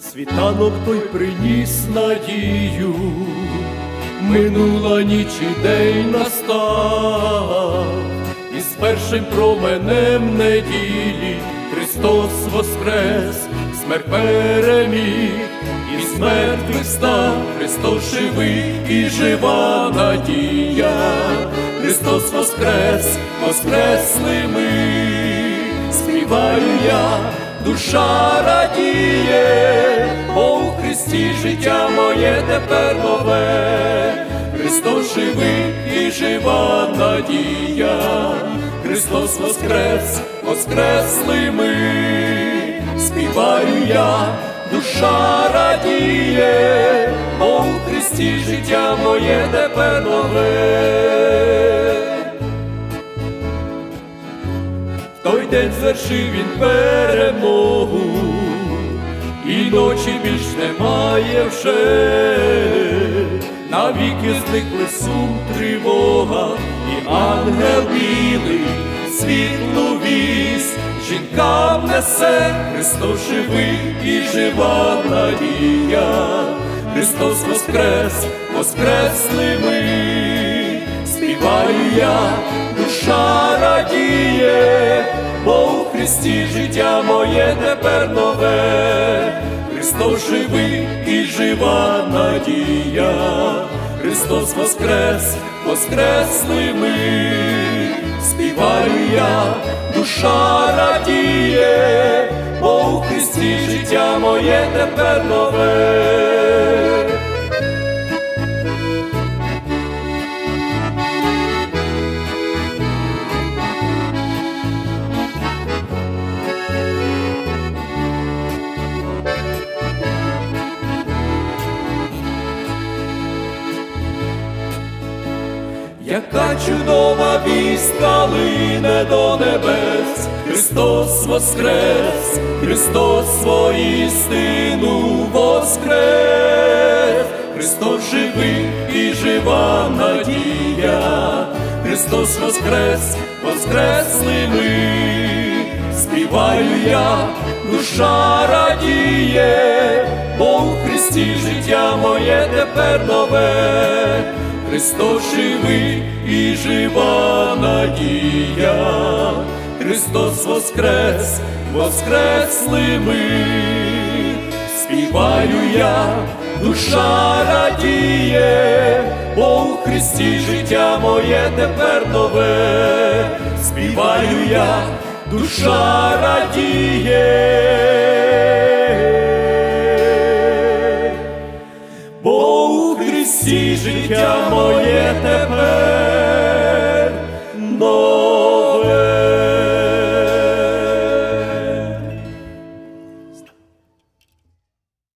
Світанок той приніс надію, минула ніч і день настав, першим променем неділі. Христос воскрес, смерть переміг, і з мертвих став Христос живий і жива надія, Христос воскрес, воскресли ми, співаю я душа радіє, бо у Христі життя моє тепер нове, Христос живий і жива надія, Христос воскрес, воскресли ми, співаю я, душа радіє, бо у Христі життя моє тепер нове. В той день звершив він перемогу, і ночі більш немає вже, навіки зникли сум, тривога, білий, світлу вість, жінкам несе Христос живий і жива надія, Христос воскрес, воскресли ми, співаю я, душа радіє, бо у Христі життя моє тепер нове, Христос живий і жива надія, Христос воскрес, воскресли ми, співаю я, душа радіє, бо у Христі життя моє тепер нове. Яка чудова вістка лине до небес, Христос воскрес, Христос воістину воскрес, Христос живий і жива надія, Христос воскрес, воскресли ми, співаю я, душа радіє, бо у Христі життя моє тепер нове. Христос живий і жива надія, Христос воскрес, воскресли ми, співаю я, душа радіє, бо у Христі життя моє тепер нове, співаю я, душа радіє. Бо у Христі життя моє тепер.